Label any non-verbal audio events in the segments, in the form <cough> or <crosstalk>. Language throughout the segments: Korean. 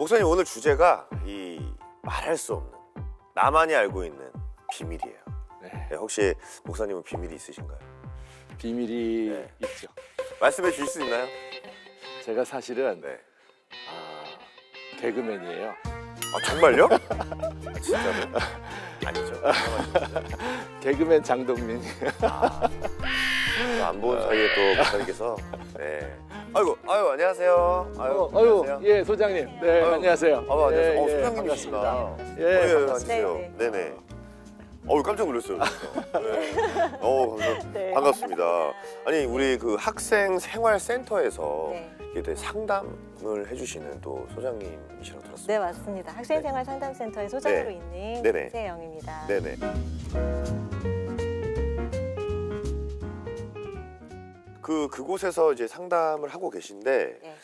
목사님 오늘 주제가 이 말할 수 없는 나만이 알고 있는 비밀이에요. 네. 네, 혹시 목사님은 비밀이 있으신가요? 비밀이 네. 있죠. 말씀해 주실 수 있나요? 제가 사실은 네. 아, 개그맨이에요. 아 정말요? 아, <laughs> 진짜로? 아니죠. <laughs> 개그맨 장동민. 안 본 사이에 또 목사님께서 네. 아이고, 아유 안녕하세요. 아유, 어, 아유, 안녕하세요. 예, 소장님. 네, 아유, 안녕하세요. 아유, 안녕하세요. 예, 어, 예, 소장님이시구나. 반갑습니다. 예, 예, 예, 반갑습니다. 앉으세요. 네, 네네. 어우 깜짝 놀랐어요. 네. 어, 감사, <laughs> 네. 반갑습니다. 아니 우리 그 학생 생활 센터에서 네. 이게 상담을 해주시는 또 소장님이시라고 들었어요. 네 맞습니다. 학생생활 상담센터의 소장으로 네. 있는 네네. 김세영입니다. 네네. 그 그곳에서 이제 상담을 하고 계신데 네.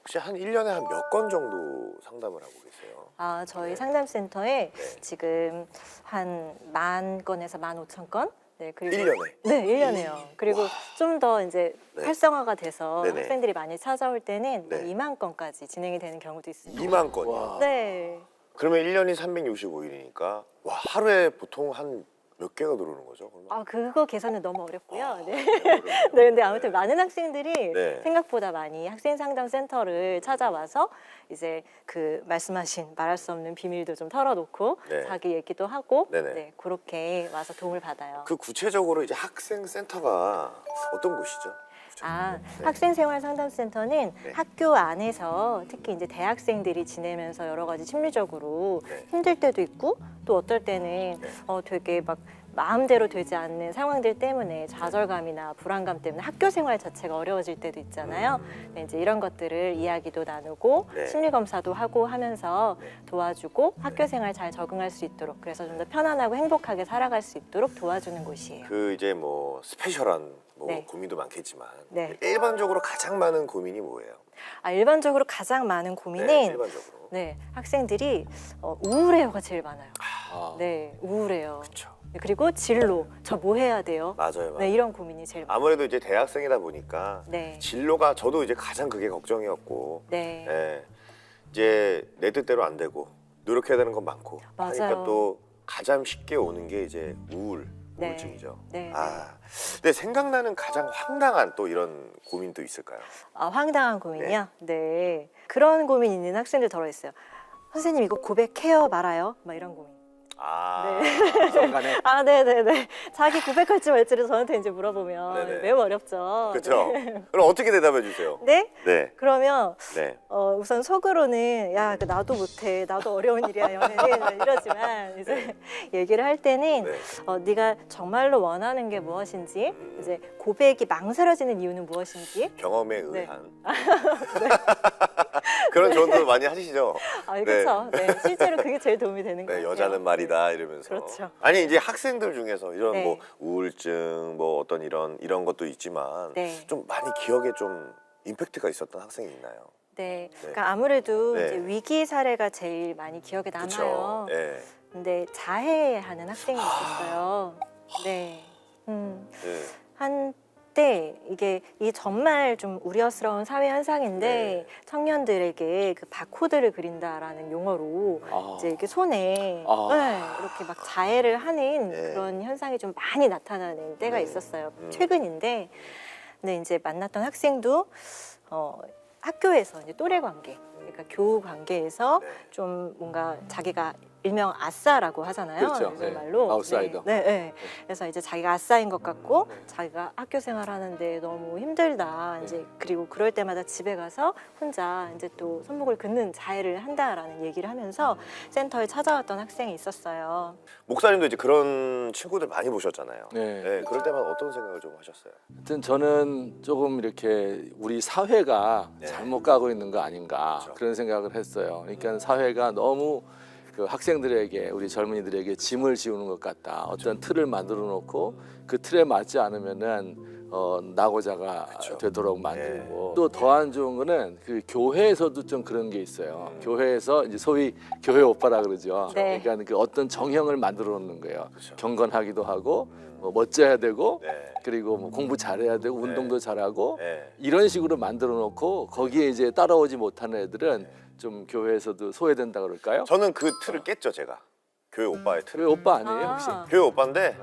혹시 한 1년에 한 몇 건 정도 상담을 하고 계세요? 아 저희 네. 상담센터에 네. 지금 한 만 건에서 만 오천 건. 네 그리고 1년에. 네 1년에요. 그리고 좀 더 이제 네. 활성화가 돼서 네네. 학생들이 많이 찾아올 때는 네. 2만 건까지 진행이 되는 경우도 있습니다. 2만 건이요. 와. 네. 그러면 1년이 365일이니까 와 하루에 보통 한 몇 개가 들어오는 거죠? 그러면? 아 그거 계산은 너무 어렵고요. 네. 어렵네요. <laughs> 네, 근데 아무튼 많은 학생들이 네. 생각보다 많이 학생 상담 센터를 찾아와서 이제 그 말씀하신 말할 수 없는 비밀도 좀 털어놓고 네. 자기 얘기도 하고 네네. 네, 그렇게 와서 도움을 받아요. 그 구체적으로 이제 학생 센터가 어떤 곳이죠? 아, 네. 학생생활 상담센터는 네. 학교 안에서 특히 이제 대학생들이 지내면서 여러 가지 심리적으로 네. 힘들 때도 있고 또 어떨 때는 네. 어 되게 막 마음대로 되지 않는 상황들 때문에 좌절감이나 불안감 때문에 학교 생활 자체가 어려워질 때도 있잖아요. 네, 이제 이런 것들을 이야기도 나누고 네. 심리 검사도 하고 하면서 네. 도와주고 학교 생활 잘 적응할 수 있도록 그래서 좀 더 편안하고 행복하게 살아갈 수 있도록 도와주는 곳이에요. 그 이제 뭐 스페셜한 뭐 네. 고민도 많겠지만 네. 일반적으로 가장 많은 고민이 뭐예요? 아, 일반적으로 가장 많은 고민은 네, 일반적으로. 네, 학생들이 어, 우울해요가 제일 많아요. 아, 네, 우울해요. 그렇죠. 네, 그리고 진로, 저 뭐 해야 돼요? 맞아요, 맞아요. 네, 이런 고민이 제일 많아요. 아무래도 이제 대학생이다 보니까 네, 진로가 저도 이제 가장 그게 걱정이었고, 네, 예, 이제 내 뜻대로 안 되고 노력해야 되는 건 많고, 맞아요. 그러니까 또 가장 쉽게 오는 게 이제 우울, 네. 우울증이죠. 네. 아, 근데 생각나는 가장 황당한 또 이런 고민도 있을까요? 아, 황당한 고민이요? 네. 그런 고민 있는 학생들 덜어 있어요. 선생님 이거 고백해요 말아요? 막 이런 고민. 아, 순간에 <laughs> 아, 네네네. 자기 고백할지 말지를 저한테 이제 물어보면 네네. 매우 어렵죠. 그렇죠. 그럼 어떻게 대답해 주세요? 네? 네, 그러면 네. 어, 우선 속으로는 야, 그 나도 못해. 나도 어려운 일이야, 연애는. 이러지만 <laughs> 이제 얘기를 할 때는 네. 어, 네가 정말로 원하는 게 무엇인지 음. 이제 고백이 망설여지는 이유는 무엇인지 경험에 네. 의한 <laughs> 그런 조언도 많이 하시죠. 아, 네. 그렇죠. 네. 실제로 그게 제일 도움이 되는 네, 거예요. 여자는 말이다 이러면서. 그렇죠. 아니 이제 학생들 중에서 이런 네. 뭐 우울증 뭐 어떤 이런 이런 것도 있지만 네. 좀 많이 기억에 좀 임팩트가 있었던 학생이 있나요? 네. 그러니까 아무래도 네. 이제 위기 사례가 제일 많이 기억에 남아요. 예. 근데 자해하는 학생이 있었어요. 네. 음. 네. 한 때 이게 이 정말 좀 우려스러운 사회 현상인데 네. 청년들에게 그 바코드를 그린다라는 용어로 아, 이제 이렇게 손에 아. 네, 이렇게 막 자해를 하는 네. 그런 현상이 좀 많이 나타나는 때가 네. 있었어요. 음. 최근인데, 근데 이제 만났던 학생도 어, 학교에서 이제 또래 관계, 그러니까 교우 관계에서 네. 좀 뭔가 자기가 일명 아싸라고 하잖아요. 그렇죠. 요즘 네. 말로. 아웃사이더. 네, 네, 네. 그래서 이제 자기가 아싸인 것 같고 네. 자기가 학교 생활하는데 너무 힘들다. 이제 그리고 그럴 때마다 집에 가서 혼자 이제 또 손목을 긋는 자해를 한다라는 얘기를 하면서 센터에 찾아왔던 학생이 있었어요. 목사님도 이제 그런 친구들 많이 보셨잖아요. 네. 네, 그럴 때마다 어떤 생각을 좀 하셨어요? 하여튼 저는 조금 이렇게 우리 사회가 네. 잘못 가고 있는 거 아닌가 그렇죠. 그런 생각을 했어요. 그러니까 사회가 너무 그 학생들에게 우리 젊은이들에게 짐을 지우는 것 같다. 어떤 틀을 만들어 놓고 그 틀에 맞지 않으면은 어, 나고자가 그렇죠. 되도록 만들고 또더 안 좋은 거는 그 교회에서도 좀 그런 게 있어요. 음. 교회에서 이제 소위 교회 오빠라 그러죠. 네. 그러니까 그 어떤 정형을 만들어 놓는 거예요. 그렇죠. 경건하기도 하고 음. 뭐 멋져야 되고 네. 그리고 뭐 공부 잘해야 되고 운동도 잘하고 네. 이런 식으로 만들어 놓고 거기에 이제 따라오지 못하는 애들은 좀 교회에서도 소외된다 그럴까요? 저는 그 틀을 깼죠 제가 교회 오빠의 틀을. 교회 오빠 아니에요 혹시? 아. 교회 오빠인데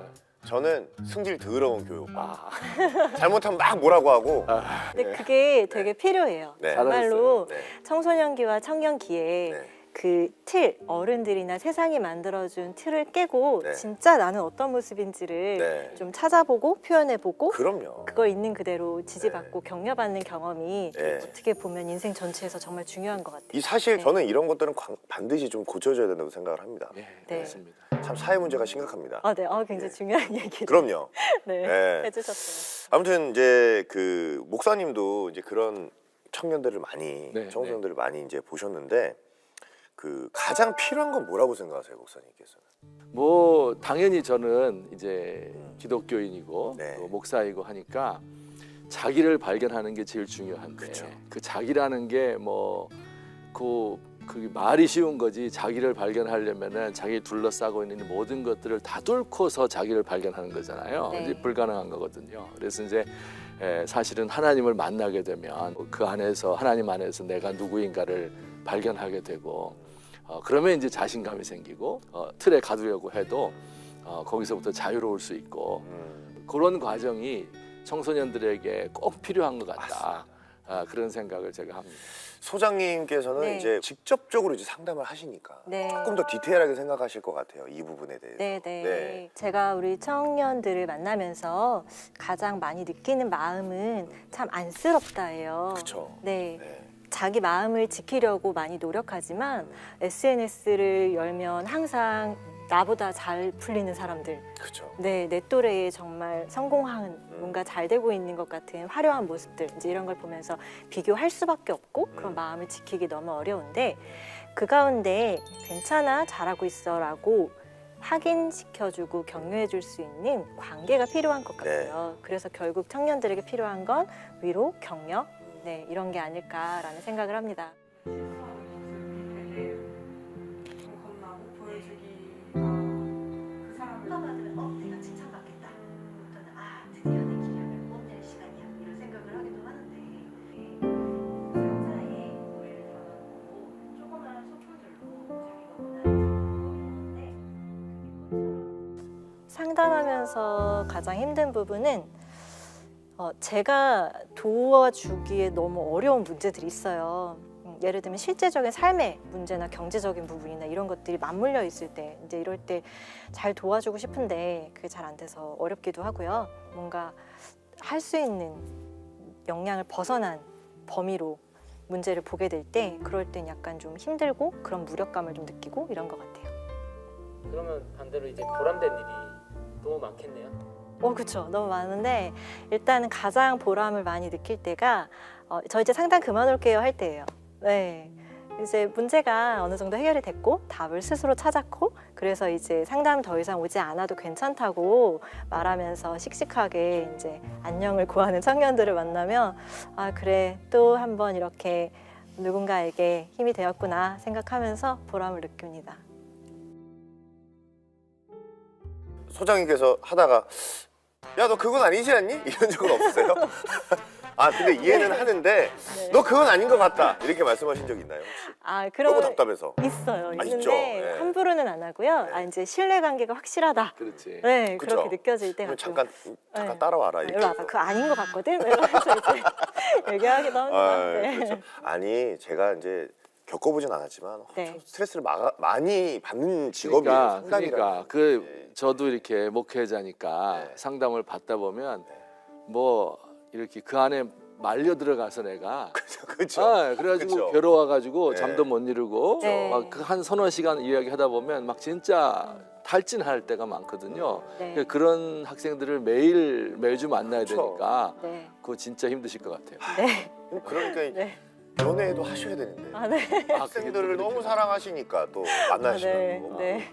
저는 승질 더러운 교회 오빠. 아, <laughs> 잘못하면 막 뭐라고 하고. 근데 그게 되게 필요해요. 네. 정말로 네. 청소년기와 청년기에 네. 그 틀, 어른들이나 세상이 만들어준 틀을 깨고 네. 진짜 나는 어떤 모습인지를 네. 좀 찾아보고 표현해보고 그럼요. 그걸 있는 그대로 지지받고 격려받는 경험이 네. 어떻게 보면 인생 전체에서 정말 중요한 것 같아요. 이 사실 네. 저는 이런 것들은 광- 반드시 좀 고쳐져야 된다고 생각을 합니다. 예, 네. 맞습니다. 참 사회 문제가 심각합니다. 아, 네. 어, 굉장히 <laughs> <laughs> 네. 중요한 얘기를 그럼요. 네. 네. 해주셨어요. 아무튼 이제 그 목사님도 이제 그런 청년들을 많이 네, 청소년들을 많이 이제 보셨는데 그 가장 필요한 건 뭐라고 생각하세요, 목사님께서는? 뭐 당연히 저는 이제 기독교인이고 네. 또 목사이고 하니까 자기를 발견하는 게 제일 중요한데 그쵸. 그 자기라는 게뭐그그 말이 쉬운 거지 자기를 발견하려면은 자기 둘러싸고 있는 모든 것들을 다 뚫고서 자기를 발견하는 거잖아요. 네. 이제 불가능한 거거든요. 그래서 이제 에, 사실은 하나님을 만나게 되면 그 안에서 하나님 안에서 내가 누구인가를 발견하게 되고 어, 그러면 이제 자신감이 생기고 어, 틀에 가두려고 해도 어, 거기서부터 자유로울 수 있고 음, 그런 과정이 청소년들에게 꼭 필요한 것 같다. 아, 그런 생각을 제가 합니다. 소장님께서는 네. 이제 직접적으로 이제 상담을 하시니까 네. 조금 더 디테일하게 생각하실 것 같아요. 이 부분에 대해서. 네, 네. 네. 제가 우리 청년들을 만나면서 가장 많이 느끼는 마음은 참 안쓰럽다예요. 그렇죠. 네. 네. 자기 마음을 지키려고 많이 노력하지만 SNS를 열면 항상 나보다 잘 풀리는 사람들, 그렇죠. 네, 내 또래에 정말 성공한 뭔가 잘 되고 있는 것 같은 화려한 모습들 이제 이런 걸 보면서 비교할 수밖에 없고 그런 음. 마음을 지키기 너무 어려운데 그 가운데 괜찮아 잘하고 있어라고 확인시켜주고 격려해줄 수 있는 관계가 필요한 것 네. 같아요. 그래서 결국 청년들에게 필요한 건 위로, 격려, 네 이런 게 아닐까라는 생각을 합니다. 상담하면서 가장 힘든 부분은 어, 제가 도와주기에 너무 어려운 문제들이 있어요. 음, 예를 들면 실제적인 삶의 문제나 경제적인 부분이나 이런 것들이 맞물려 있을 때 이제 이럴 때 잘 도와주고 싶은데 그게 잘 안 돼서 어렵기도 하고요. 뭔가 할 수 있는 역량을 벗어난 범위로 문제를 보게 될 때 그럴 땐 약간 좀 힘들고 그런 무력감을 좀 느끼고 이런 것 같아요. 그러면 반대로 이제 보람된 일이 너무 많겠네요. 어, 그렇죠. 너무 많은데 일단은 가장 보람을 많이 느낄 때가 어, 저 이제 상담 그만 올게요 할 때예요. 네. 이제 문제가 어느 정도 해결이 됐고 답을 스스로 찾았고 그래서 이제 상담 더 이상 오지 않아도 괜찮다고 말하면서 씩씩하게 이제 안녕을 구하는 청년들을 만나면 아 그래 또 한번 이렇게 누군가에게 힘이 되었구나 생각하면서 보람을 느낍니다. 소장님께서 하다가 야 너 그건 아니지 않니? <laughs> 이런 적은 없으세요? <laughs> 아 근데 이해는 하는데 네. 너 그건 아닌 것 같다 이렇게 말씀하신 적 있나요? 혹시? 아 너무 그러면 답답해서. 있어요. 아, 있는데 있죠. 네. 함부로는 안 하고요. 네. 아 이제 신뢰 관계가 확실하다. 그렇지. 네, 그쵸. 그렇게 느껴질 때 그럼 가끔 잠깐 잠깐 네. 따라와라 아, 이렇게. 일로 와봐. 그거 아닌 것 같거든. 이러면서 이제 <laughs> 얘기하기도 합니다. 아, 네. 그렇죠. 아니 제가 이제 겪어보진 않았지만 네. 엄청 스트레스를 마, 많이 받는 직업이에요. 그러니까, 그러니까 게. 그 네. 저도 이렇게 목회자니까 네. 상담을 받다 보면 뭐 이렇게 그 안에 말려 들어가서 내가 <laughs> 그렇죠. 아, 그래가지고 그쵸. 괴로워가지고 네. 잠도 못 이루고 네. 막그한 서너 시간 이야기하다 보면 막 진짜 탈진할 때가 많거든요. 네. 그 그런 학생들을 매일 매주 만나야 그쵸. 되니까 네. 그거 진짜 힘드실 것 같아요. 네. <laughs> 그러니까 네. 연애도 하셔야 되는데 아, 네. 학생들을 너무 사랑하시니까 또 만나시는 네. 거고. 네.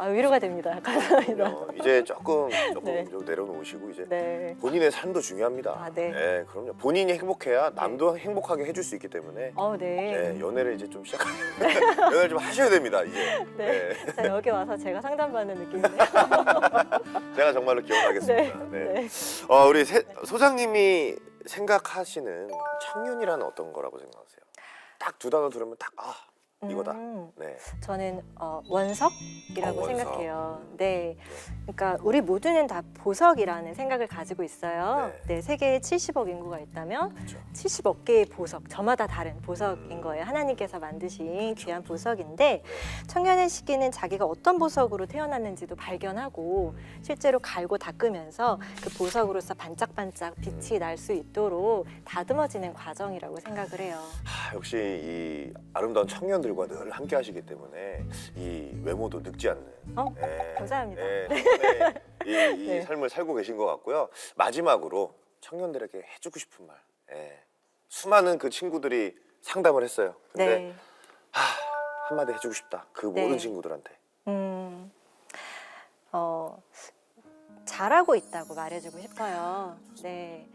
아, 위로가 됩니다. 감사합니다. 어, 이제 조금 조금 네. 좀 내려놓으시고 이제 네. 본인의 삶도 중요합니다. 아, 네. 그럼요. 본인이 행복해야 남도 행복하게 해줄 수 있기 때문에 어, 네. 네, 연애를 이제 좀 시작. <laughs> 연애를 좀 하셔야 됩니다. 이제. 네. 네. 자, 여기 와서 제가 상담받는 느낌이네요. <laughs> 제가 정말로 기원하겠습니다. 네. 네. 네. 어, 우리 세- 소장님이 생각하시는 청년이라는 어떤 거라고 생각하세요? 딱 두 단어 들으면 딱 아 이거다. 음, 네. 저는 어, 원석이라고 어, 원석. 생각해요. 네. 그러니까 우리 모두는 다 보석이라는 생각을 가지고 있어요. 네. 네, 세계에 70억 인구가 있다면 그렇죠. 70억 개의 보석, 저마다 다른 보석인 거예요. 하나님께서 만드신 귀한 보석인데 청년의 시기는 자기가 어떤 보석으로 태어났는지도 발견하고 실제로 갈고 닦으면서 그 보석으로서 반짝반짝 빛이 날 수 있도록 다듬어지는 과정이라고 생각을 해요. 하, 역시 이 아름다운 청년들 과 늘 함께 하시기 때문에 이 외모도 늙지 않는 어? 예, 감사합니다. 예, 청년의 이, 이 네. 삶을 살고 계신 것 같고요. 마지막으로 청년들에게 해주고 싶은 말. 예. 수많은 그 친구들이 상담을 했어요. 근데 네. 한마디 해주고 싶다. 그 네. 모든 친구들한테. 음, 어, 잘하고 있다고 말해주고 싶어요. 네.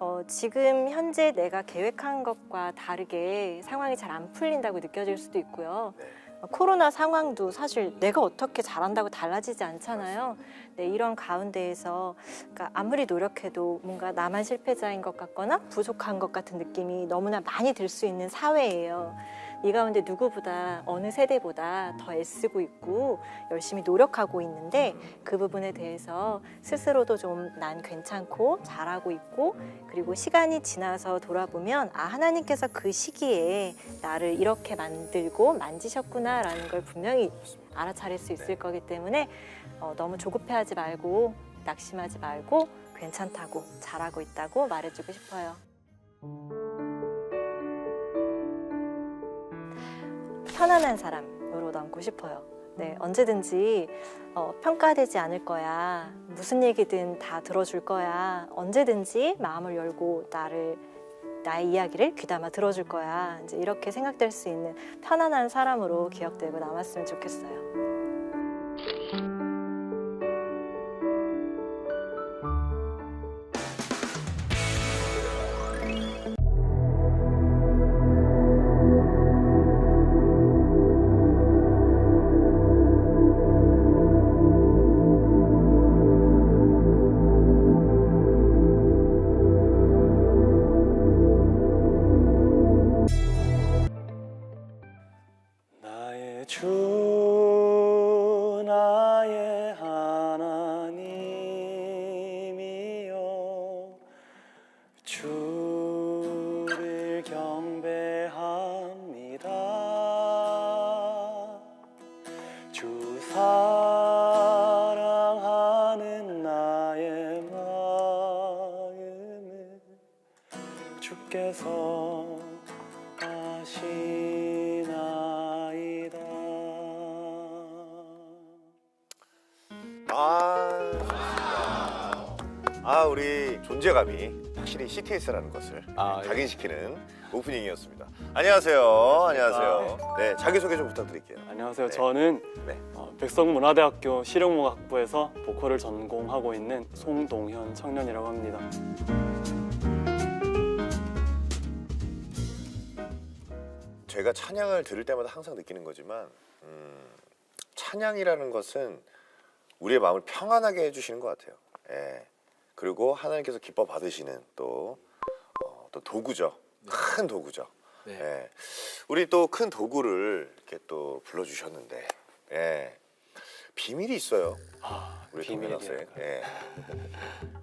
어, 지금 현재 내가 계획한 것과 다르게 상황이 잘 안 풀린다고 느껴질 수도 있고요. 네. 어, 코로나 상황도 사실 내가 어떻게 잘한다고 달라지지 않잖아요. 네, 이런 가운데에서 그러니까 아무리 노력해도 뭔가 나만 실패자인 것 같거나 부족한 것 같은 느낌이 너무나 많이 들 수 있는 사회예요. 이 가운데 누구보다 어느 세대보다 더 애쓰고 있고 열심히 노력하고 있는데 그 부분에 대해서 스스로도 좀 난 괜찮고 잘하고 있고 그리고 시간이 지나서 돌아보면 아 하나님께서 그 시기에 나를 이렇게 만들고 만지셨구나라는 걸 분명히 알아차릴 수 있을 거기 때문에 어, 너무 조급해하지 말고 낙심하지 말고 괜찮다고 잘하고 있다고 말해주고 싶어요. 편안한 사람으로 남고 싶어요. 네, 언제든지 어, 평가되지 않을 거야. 무슨 얘기든 다 들어줄 거야. 언제든지 마음을 열고 나를 나의 이야기를 귀담아 들어줄 거야. 이제 이렇게 생각될 수 있는 편안한 사람으로 기억되고 남았으면 좋겠어요. 아. 아, 우리 존재감이 확실히 CTS라는 것을 아, 예. 각인시키는 오프닝이었습니다. 안녕하세요. 안녕하세요. 네, 자기소개 좀 부탁드릴게요. 안녕하세요 네. 저는 네. 어, 백성문화대학교 실용음악부에서 보컬을 전공하고 있는 송동현 청년이라고 합니다 제가 찬양을 들을 때마다 항상 느끼는 거지만 음, 찬양이라는 것은 우리의 마음을 평안하게 해주시는 것 같아요. 예. 그리고 하나님께서 기뻐 받으시는 또, 어, 또 도구죠. 큰 도구죠. 네. 예. 우리 또 큰 도구를 이렇게 또 불러주셨는데 예. 비밀이 있어요. 아, 우리. 비밀이랄까요? 예.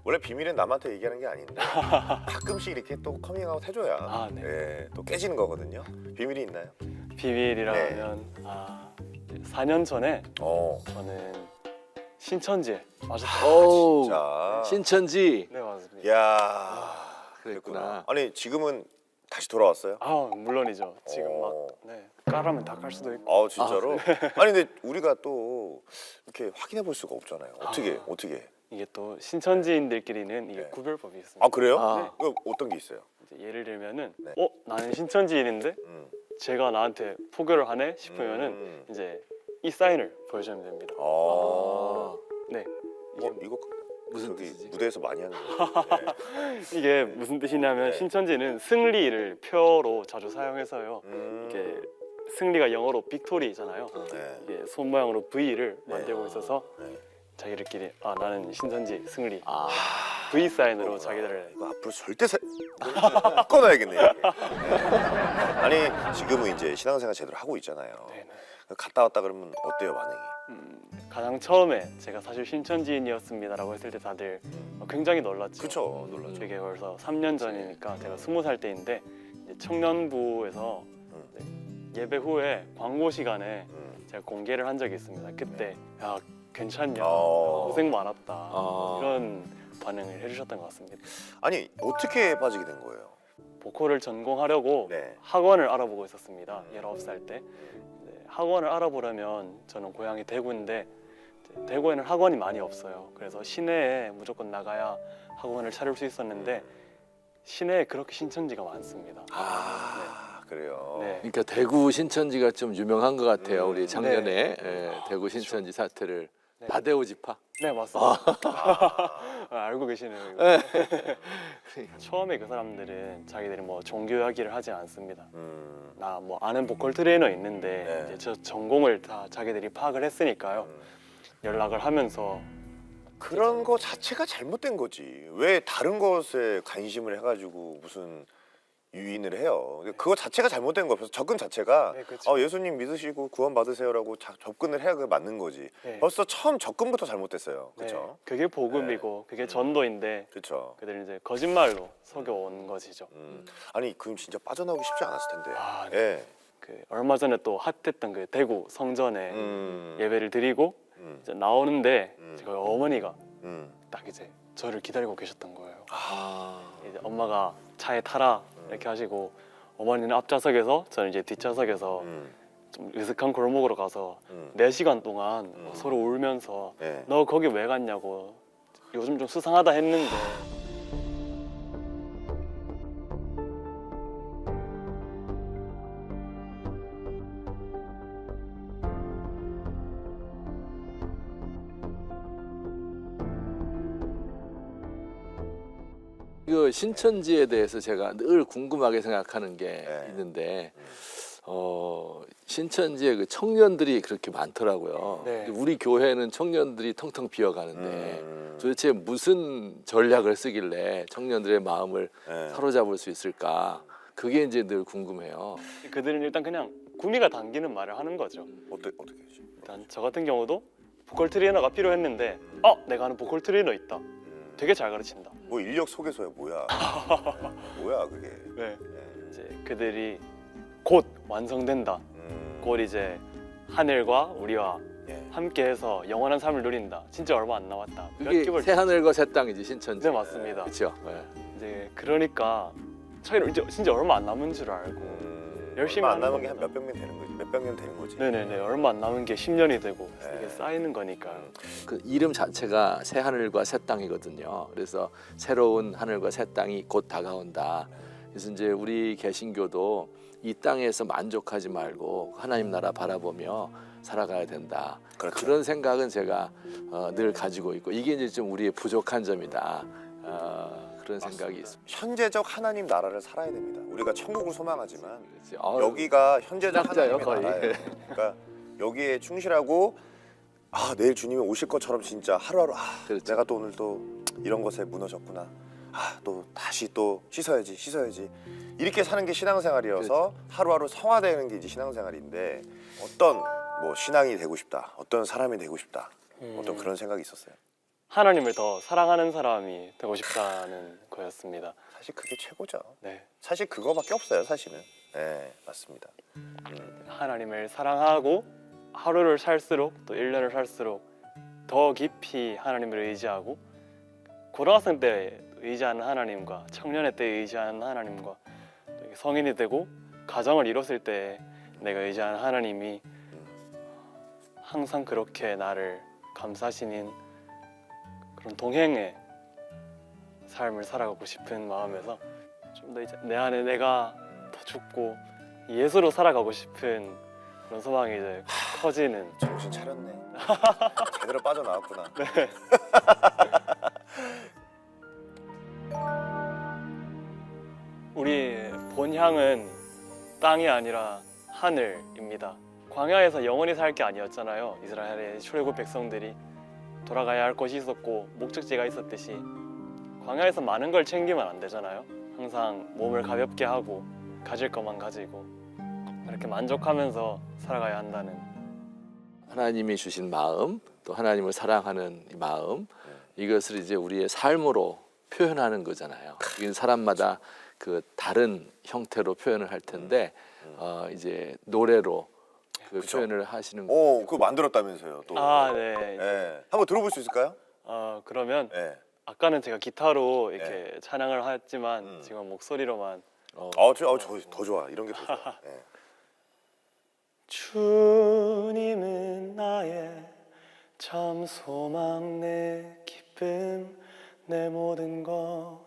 원래 비밀은 남한테 얘기하는 게 아닌데 <laughs> 가끔씩 이렇게 또 커밍아웃 해줘야 아, 네. 예, 또 깨지는 거거든요. 비밀이 있나요? 비밀이라면 아, 4년 전에 어. 저는 신천지에 아, 맞았어요 오, 진짜. 신천지. 네 맞습니다 이야. 그랬구나. 아니 지금은 다시 돌아왔어요? 아 물론이죠 지금 어. 막 네, 까라면 다 깔 수도 있고 아 진짜로? 아, <laughs> 니 근데 우리가 또 이렇게 확인해 볼 수가 없잖아요. 어떻게 아. 어떻게? 이게 또 신천지인들끼리는 이게 네. 구별법이 있습니다 아 그래요? 아. 그 어떤 게 있어요? 이제 예를 들면은 네. 어 나는 신천지인인데 음. 제가 나한테 포교를 하네 싶으면은 음. 이제 이 사인을 보여주면 됩니다. 아. 네. 어 이거 무슨 저기 뜻이지? 무대에서 많이 하는 거예요. 네. <laughs> 이게 무슨 뜻이냐면 네. 신천지는 승리를 표로 자주 사용해서요. 음. 이게 승리가 영어로 빅토리잖아요. 네. 이게 손 모양으로 V를 네. 만들고 있어서 네. 자기들끼리 아 나는 신천지 승리 아, V 사인으로 자기들을 이거 앞으로 절대 사... <laughs> 꺼놔야겠네. 이게. <laughs> 아니 지금은 이제 신앙생활 제대로 하고 있잖아요. 네, 네. 갔다 왔다 그러면 어때요 반응이? 음, 가장 처음에 제가 사실 신천지인이었습니다라고 했을 때 다들 굉장히 놀랐죠. 그쵸 놀라죠. 되게 벌써 3년 전이니까 제가 20살 때인데 이제 청년부에서 음. 이제 예배 후에 광고 시간에 음. 제가 공개를 한 적이 있습니다. 그때 야 괜찮냐 어. 고생 많았다 아. 이런 반응을 해주셨던 것 같습니다. 아니 어떻게 빠지게 된 거예요? 보컬을 전공하려고 네. 학원을 알아보고 있었습니다. 음. 19살 때 네, 학원을 알아보려면 저는 고향이 대구인데 대구에는 학원이 많이 없어요. 그래서 시내에 무조건 나가야 학원을 차릴 수 있었는데 시내에 그렇게 신천지가 많습니다. 아 그래요. 네. 그러니까 대구 신천지가 좀 유명한 것 같아요. 음. 우리 작년에 네. 예, 대구 신천지 사태를 네. 나대오 지파. 네 맞습니다. 아, <laughs> 알고 계시네요. 이거. 네. <laughs> 처음에 그 사람들은 자기들이 뭐 종교 이야기를 하지 않습니다. 음. 나 뭐 아는 보컬 트레이너 있는데 네. 이제 저 전공을 다 자기들이 파악을 했으니까요. 음. 연락을 하면서 그런 거 자체가 잘못된 거지. 왜 다른 것에 관심을 해가지고 무슨 유인을 해요. 그거 자체가 잘못된 거예요. 접근 자체가 네, 그쵸. 어, 예수님 믿으시고 구원 받으세요라고 자- 접근을 해야 그 맞는 거지. 네. 벌써 처음 접근부터 잘못됐어요. 네, 그렇죠? 그게 복음이고 그게 전도인데 그렇죠. 그들은 이제 거짓말로 속여온 것이죠. 음. 아니 그럼 진짜 빠져나오기 쉽지 않았을 텐데. 아, 네. 예. 그 얼마 전에 또 핫했던 그 대구 성전에 음. 예배를 드리고 음. 이제 나오는데 음. 저희 어머니가 음. 딱 이제 저를 기다리고 계셨던 거예요. 아, 이제 엄마가 차에 타라 이렇게 하시고 어머니는 앞좌석에서 저는 이제 뒷좌석에서 음. 좀 으슥한 골목으로 가서 음. 4시간 동안 음. 서로 울면서 예. 너 거기 왜 갔냐고 요즘 좀 수상하다 했는데 신천지에 대해서 제가 늘 궁금하게 생각하는 게 네. 있는데 어, 신천지에 그 청년들이 그렇게 많더라고요. 네. 우리 교회는 청년들이 텅텅 비어가는데 음. 도대체 무슨 전략을 쓰길래 청년들의 마음을 예. 사로잡을 수 있을까? 그게 이제 늘 궁금해요. 그들은 일단 그냥 구미가 당기는 말을 하는 거죠. 어떻게 어떻게 하지? 일단 저 같은 경우도 보컬 트레이너가 필요했는데 어 내가 아는 보컬 트레이너 있다. 음. 되게 잘 가르친다. 뭐 인력 소개서야 뭐야? <laughs> 뭐야 그게? 네. 예. 이제 그들이 곧 완성된다. 음. 곧 이제 하늘과 우리와 예. 함께해서 영원한 삶을 누린다. 진짜 얼마 안 남았다. 몇 개월 새 하늘과 새 땅이지 신천지. 네 맞습니다. 그렇죠. 이제 그러니까 저희는 이제 진짜 얼마 안 남은 줄 알고 음. 열심히 얼마 안 남은 게 한. 몇백 년 되는 거지. 몇백 년 되는 거지. 네네네 얼마 안 남은 게 10년이 되고 네. 이게 쌓이는 거니까요. 그 이름 자체가 새 하늘과 새 땅이거든요. 그래서 새로운 하늘과 새 땅이 곧 다가온다. 그래서 이제 우리 개신교도 이 땅에서 만족하지 말고 하나님 나라 바라보며 살아가야 된다. 그렇죠. 그런 생각은 제가 어, 늘 가지고 있고 이게 이제 좀 우리의 부족한 점이다. 어, 그런 생각이 있습니다. 현재적 하나님 나라를 살아야 됩니다. 우리가 천국을 소망하지만. 어우, 여기가 현재적 하나님의 거의. 나라예요. <laughs> 그러니까 여기에 충실하고 아 내일 주님이 오실 것처럼 진짜 하루하루 아 그렇죠. 내가 또 오늘 또 이런 것에 무너졌구나. 아 또 다시 또 씻어야지 씻어야지 이렇게 사는 게 신앙생활이어서 그렇죠. 하루하루 성화되는 게 이제 신앙생활인데 어떤 뭐 신앙이 되고 싶다 어떤 사람이 되고 싶다 음. 어떤 그런 생각이 있었어요. 하나님을 더 사랑하는 사람이 되고 싶다는 거였습니다. 사실 그게 최고죠. 네. 사실 그거밖에 없어요 사실은. 네 맞습니다. 하나님을 사랑하고 하루를 살수록 또 1년을 살수록 더 깊이 하나님을 의지하고 고등학생 때 의지하는 하나님과 청년의 때 의지하는 하나님과 성인이 되고 가정을 이뤘을 때 내가 의지하는 하나님이 항상 그렇게 나를 감싸시는 그런 동행의 삶을 살아가고 싶은 마음에서 좀 더 이제 내 안에 내가 더 죽고 예수로 살아가고 싶은 그런 소망이 이제 커지는 정신 차렸네. <laughs> 제대로 빠져나왔구나. 우리 본향은 땅이 아니라 하늘입니다. 광야에서 영원히 살 게 아니었잖아요. 이스라엘의 출애굽 백성들이 돌아가야 할 곳이 있었고 목적지가 있었듯이 광야에서 많은 걸 챙기면 안 되잖아요. 항상 몸을 가볍게 하고 가질 것만 가지고 이렇게 만족하면서 살아가야 한다는 하나님이 주신 마음 또 하나님을 사랑하는 이 마음 이것을 이제 우리의 삶으로 표현하는 거잖아요. 이게 사람마다 그 다른 형태로 표현을 할 텐데 어 이제 노래로 그 그쵸. 표현을 하시는 거. 오, 그거 만들었다면서요, 또. 아 네. 예. 한번 들어볼 수 있을까요? 어, 그러면 예. 아까는 제가 기타로 이렇게 찬양을 했지만 음. 지금 목소리로만 어, 어, 저, 어, 저, 더 좋아. 이런 게 더 좋아. <laughs> 예. 주님은 나의 참 소망 내 기쁨 내 모든 것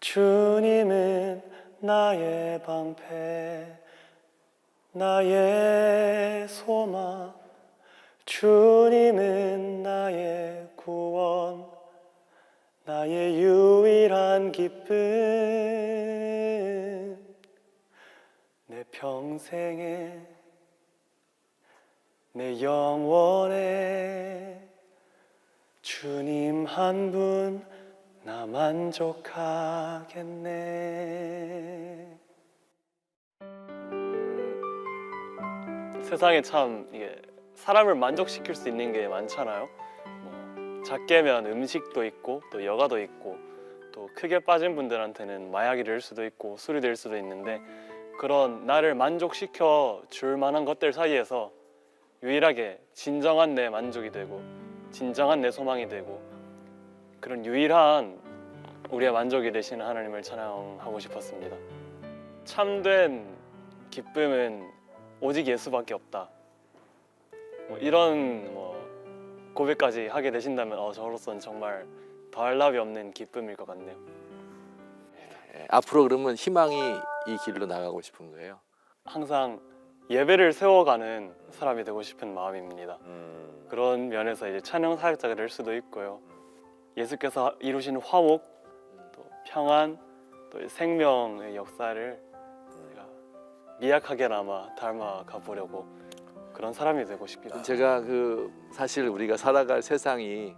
주님은 나의 방패 나의 소망 주님은 나의 구원 나의 유일한 기쁨 내 평생에 내 영원에 주님 한 분 나 만족하겠네. 세상에 참 이게 사람을 만족시킬 수 있는 게 많잖아요. 뭐 작게면 음식도 있고 또 여가도 있고 또 크게 빠진 분들한테는 마약이 될 수도 있고 술이 될 수도 있는데 그런 나를 만족시켜 줄 만한 것들 사이에서 유일하게 진정한 내 만족이 되고 진정한 내 소망이 되고 그런 유일한 우리의 만족이 되시는 하나님을 찬양하고 싶었습니다. 참된 기쁨은 오직 예수밖에 없다. 뭐 이런 뭐 고백까지 하게 되신다면 어, 저로서는 정말 더할 나위 없는 기쁨일 것 같네요. 예, 앞으로 그러면 희망이 이 길로 나가고 싶은 거예요. 항상 예배를 세워가는 사람이 되고 싶은 마음입니다. 음. 그런 면에서 이제 찬양 사역자가 될 수도 있고요. 예수께서 이루시는 화목, 또 평안, 또 생명의 역사를 미약하게나마 닮아가 보려고 그런 사람이 되고 싶습니다. 제가 그 사실 우리가 살아갈 세상이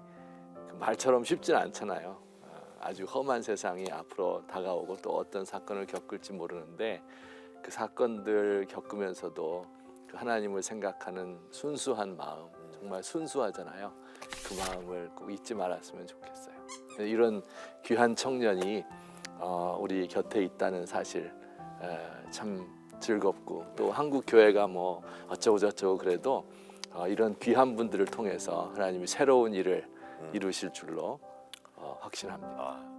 그 말처럼 쉽진 않잖아요. 어, 아주 험한 세상이 앞으로 다가오고 또 어떤 사건을 겪을지 모르는데 그 사건들 겪으면서도 그 하나님을 생각하는 순수한 마음 정말 순수하잖아요. 그 마음을 꼭 잊지 말았으면 좋겠어요. 이런 귀한 청년이 어, 우리 곁에 있다는 사실 에, 참 즐겁고 또 한국 교회가 뭐 어쩌고 저쩌고 그래도 어, 이런 귀한 분들을 통해서 하나님이 새로운 일을 음. 이루실 줄로 어, 확신합니다. 아.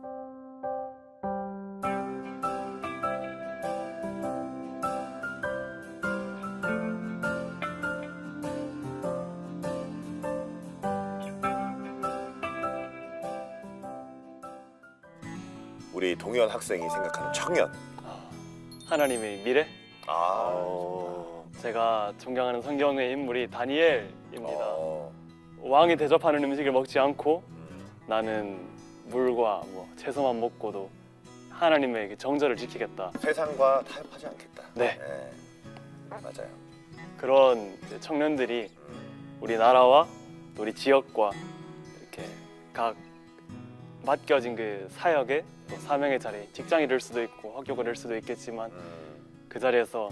우리 동현 학생이 생각하는 청년. 하나님의 미래, 아. 제가 존경하는 성경의 인물이 다니엘입니다. 어. 왕이 대접하는 음식을 먹지 않고 음. 나는 물과 뭐 채소만 먹고도 하나님의 그 정절을 지키겠다. 세상과 타협하지 않겠다. 네. 맞아요. 그런 청년들이 음. 우리 나라와 또 우리 지역과 이렇게 각 맡겨진 그 사역의 또 사명의 자리, 직장이 될 수도 있고 학교가 될 수도 있겠지만 음. 그 자리에서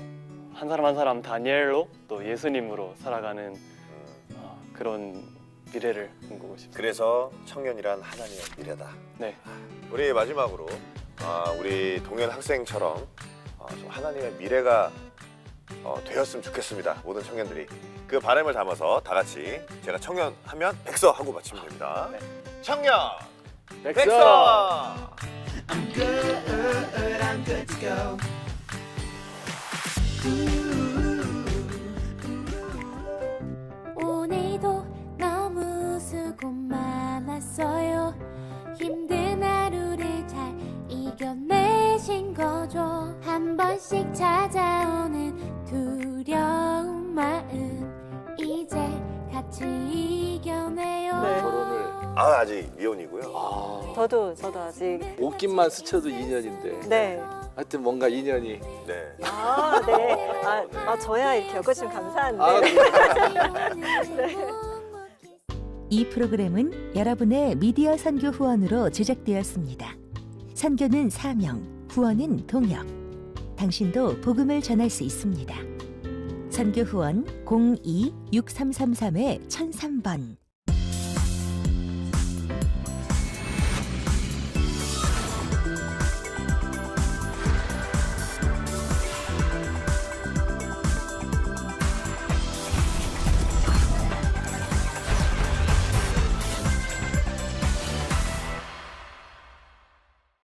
한 사람 한 사람 다니엘로 또 예수님으로 살아가는 음. 어, 그런 미래를 꿈꾸고 싶습니다. 그래서 청년이란 하나님의 미래다. 네. 우리 마지막으로 아, 우리 동현 학생처럼 어, 좀 하나님의 미래가 어, 되었으면 좋겠습니다. 모든 청년들이 그 바람을 담아서 다 같이 제가 청년 하면 백서 하고 마치면 됩니다. 네. 청년 백서! 백서. 오늘도 너무 수고 많았어요. 힘든 하루를 잘 이겨내신 거죠. 한 번씩 찾아오는 두려운 마음 이제 같이 이겨내요. 네. 결혼을 아 아직 미혼이고요. 아, 저도 저도 아직 옷깃만 스쳐도 인연인데 네. 하여튼 뭔가 인연이 네. 아, 네. 아, 아 저야 이렇게 겪어주시면 감사한데. 아, <laughs> 네. 이 프로그램은 여러분의 미디어 선교 후원으로 제작되었습니다. 선교는 사명, 후원은 동역. 당신도 복음을 전할 수 있습니다. 선교 후원 02-6333-1003번